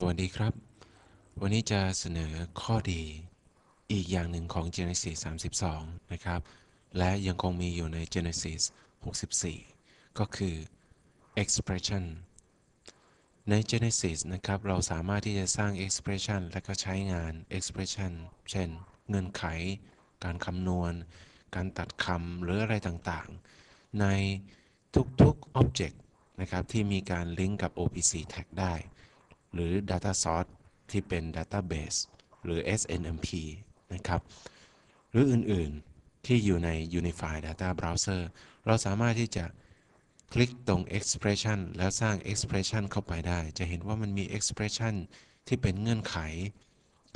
สวัสดีครับ วันนี้จะเสนอข้อดีอีกอย่างหนึ่งของ Genesis 32 นะครับ และยังคงมีอยู่ใน Genesis 64 ก็คือ expression ใน Genesis นะครับ เราสามารถที่จะสร้าง expression และก็ใช้งาน expression เช่น เงื่อนไข การคำนวณ การตัดคำหรืออะไรต่างๆ ในทุกๆ object นะครับ ที่มีการลิงก์กับ OPC tag ได้ หรือ Data Source ที่เป็น Database หรือ SNMP นะครับ หรืออื่นๆที่อยู่ใน Unified Data Browser เราสามารถที่จะคลิกตรง Expression แล้วสร้าง Expression เข้าไปได้ จะเห็นว่ามันมี Expression ที่เป็นเงื่อนไข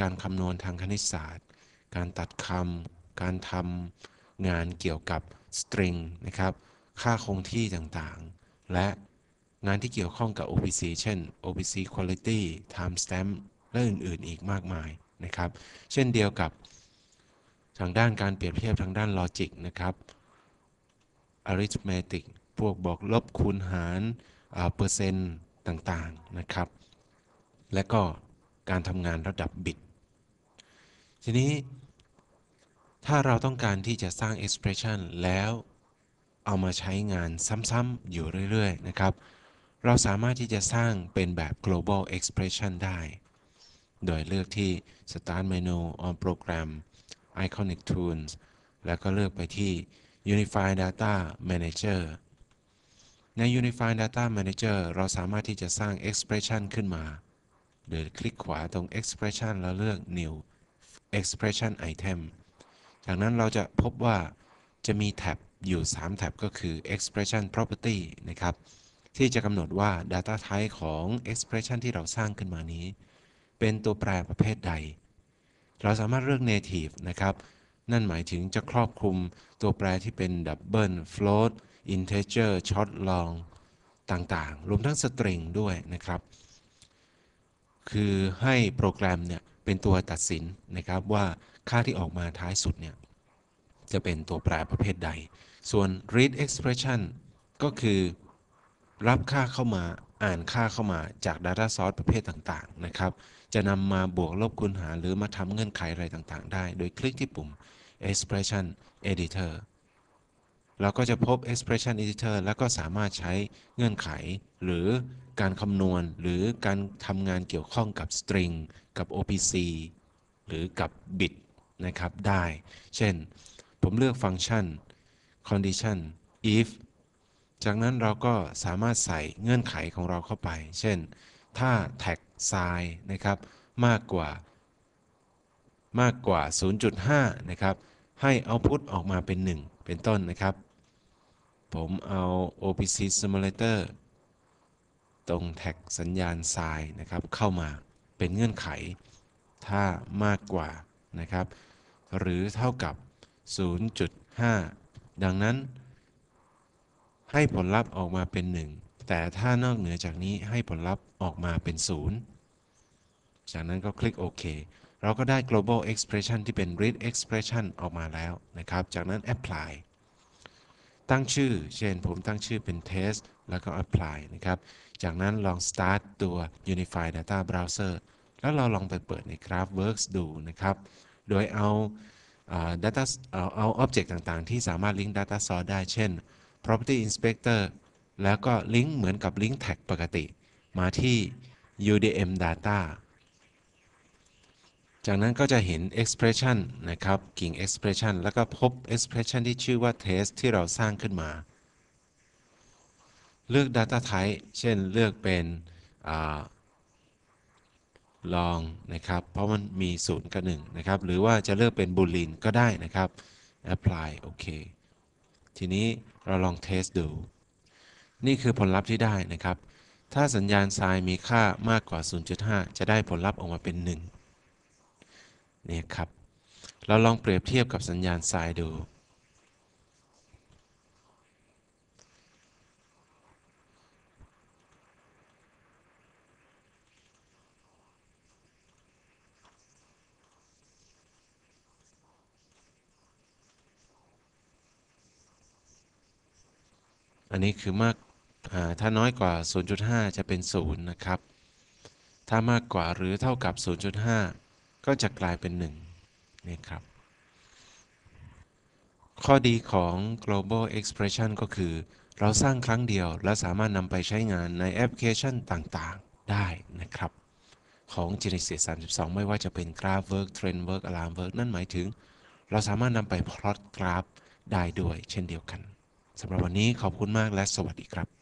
การคำนวณทางคณิตศาสตร์ การตัดคำ การทำงานเกี่ยวกับ String นะครับ ค่าคงที่ต่างๆ และ งานที่เกี่ยวข้องกับ OPC เช่น OPC Quality Timestamp และอื่น ๆ อีกมากมายนะครับ เช่นเดียวกับทางด้านการเปรียบเทียบทางด้าน Logic นะครับ Arithmetic พวกบอกลบคูณหารเปอร์เซ็นต์ต่าง ๆ นะครับ และก็การทำงานระดับบิต ทีนี้ถ้าเราต้องการที่จะสร้าง expression แล้วเอามาใช้งานซ้ำๆอยู่เรื่อย ๆ นะครับ เราสามารถที่จะสร้างเป็นแบบ global expression ได้ โดยเลือกที่ start menu on program iconic tools แล้วก็เลือกไปที่ unified data manager ใน unified data manager เราสามารถที่จะสร้าง expression ขึ้นมา โดยคลิกขวาตรง expression แล้วเลือก new expression item จากนั้นเราจะพบว่าจะมีแท็บอยู่ 3 แท็บก็คือ expression property นะครับ ที่จะกำหนดว่า data type ของ expression ที่เราสร้างขึ้นมานี้ เป็นตัวแปรประเภทใด เราสามารถเลือก native นะครับ นั่นหมายถึงจะครอบคลุมตัวแปรที่เป็น double float integer short long ต่างๆ รวมทั้ง string ด้วยนะครับ คือให้โปรแกรมเนี่ยเป็นตัวตัดสินนะครับว่าค่าที่ออกมาท้ายสุดเนี่ยจะเป็นตัวแปรประเภทใด ส่วน read expression ก็คือ รับค่าเข้ามาอ่านค่าเข้ามาจาก Data Source ประเภทต่างๆ นะครับ จะนำมาบวกลบคูณหารหรือมาทำเงื่อนไขอะไรต่างๆ ได้ โดยคลิกที่ปุ่ม expression editor เราก็จะพบ expression editor แล้วก็สามารถใช้เงื่อนไข หรือการคำนวณ หรือการทำงานเกี่ยวข้องกับ string กับ OPC หรือกับ bit นะครับ ได้ เช่น ผมเลือกฟังก์ชัน condition if จากนั้นเราก็สามารถใส่เงื่อนไขของเราเข้าไป เช่น ถ้า tag size นะครับมากกว่ามากกว่า 0.5 นะครับ ให้ output ออกมาเป็น 1 เป็นต้นนะครับ ผมเอา OPC Simulator ตรงแท็กสัญญาณทรายนะครับ เข้ามาเป็นเงื่อนไข ถ้ามากกว่านะครับ หรือเท่ากับ 0.5 ดังนั้น ให้ผลลัพธ์ออกมาเป็น 1 แต่ถ้านอกเหนือจากนี้ให้ผลลัพธ์ออกมาเป็น 0 จากนั้นก็คลิกโอเคเราก็ได้ global expression ที่เป็น read expression ออกมาแล้วนะครับ จากนั้น apply ตั้งชื่อ เช่นผมตั้งชื่อเป็น test แล้วก็ apply นะครับ จากนั้นลอง start ตัว unified data browser แล้วเราลองไปเปิดใน Craftworks ดูนะครับ โดยเอา data เอาเอา object ต่างๆ ที่สามารถลิงก์ data source ได้ เช่น property inspector แล้วก็ลิงก์เหมือนกับลิงก์ tag ปกติ มาที่ UDM data จากนั้นก็จะเห็น expression นะครับ กิ่ง expression แล้วก็พบ expression ที่ชื่อว่า test ที่เราสร้างขึ้นมา เลือก data type เช่นเลือกเป็นลองนะครับ เพราะมันมี 0 กับ 1 นะครับ หรือว่าจะเลือกเป็น boolean ก็ได้นะครับ apply โอเค ทีนี้เราลองเทสดู นี่คือผลลัพธ์ที่ได้นะครับ ถ้าสัญญาณทรายมีค่ามากกว่า 0.5 จะได้ผลลัพธ์ออกมาเป็น1นี่ยครับ เราลองเปรียบเทียบกับสัญญาณทรายดู อันนี้คือมากถ้าน้อยกว่า 0.5 จะเป็น 0 นะครับ ถ้ามากกว่าหรือเท่ากับ 0.5 ก็จะกลายเป็น 1 นี่ครับ ข้อดีของ global expression ก็คือ เราสร้างครั้งเดียว และสามารถนำไปใช้งานในแอปพลิเคชันต่างๆ ได้นะครับ ของ Genesis 32 ไม่ว่าจะเป็น Graph Work Trend Work Alarm Work นั่นหมายถึง เราสามารถนำไปพลอตกราฟได้ด้วยเช่นเดียวกัน สำหรับวันนี้ขอบคุณมากและสวัสดีครับ